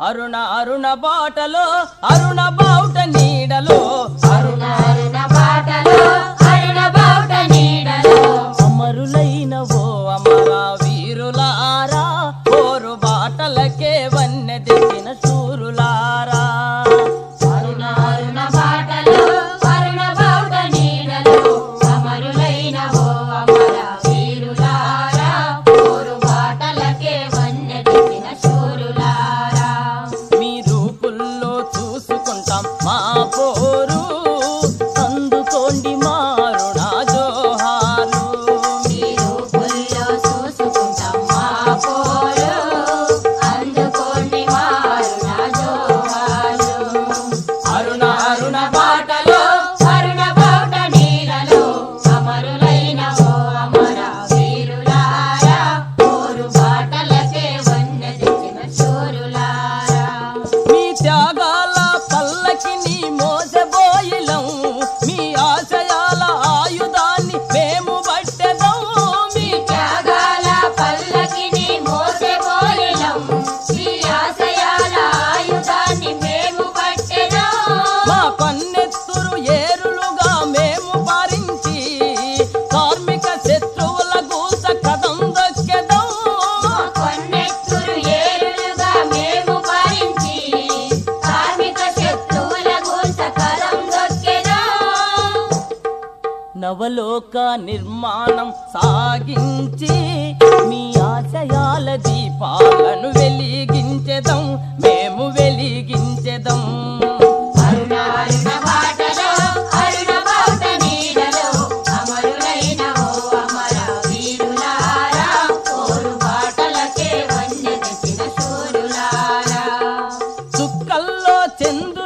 అరుణ అరుణ బాటలో అరుణ బావుట నీడలో. అరుణ అరుణ బాటలో అరుణ బావుట నీడలో. అమరులైన ఓ అమరావు Chờ. నవలోక నిర్మాణం సాగించి మీ ఆశయాల దీపాలను వెలిగించెదం మేము వెలిగించెదం. చంద్ర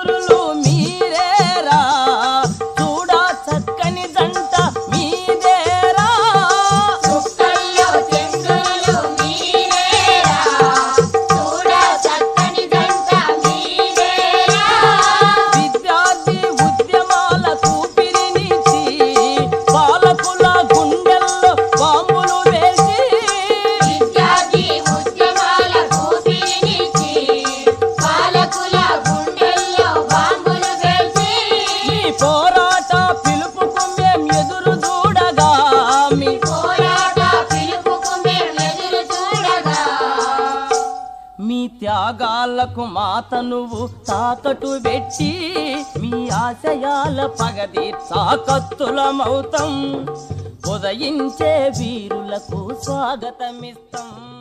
త్యాగాలకు మాత నువ్వు తాకటు పెట్టి మీ ఆశయాల పగది సాకత్తులమౌతం ఉదయించే వీరులకు స్వాగతమిస్తాం.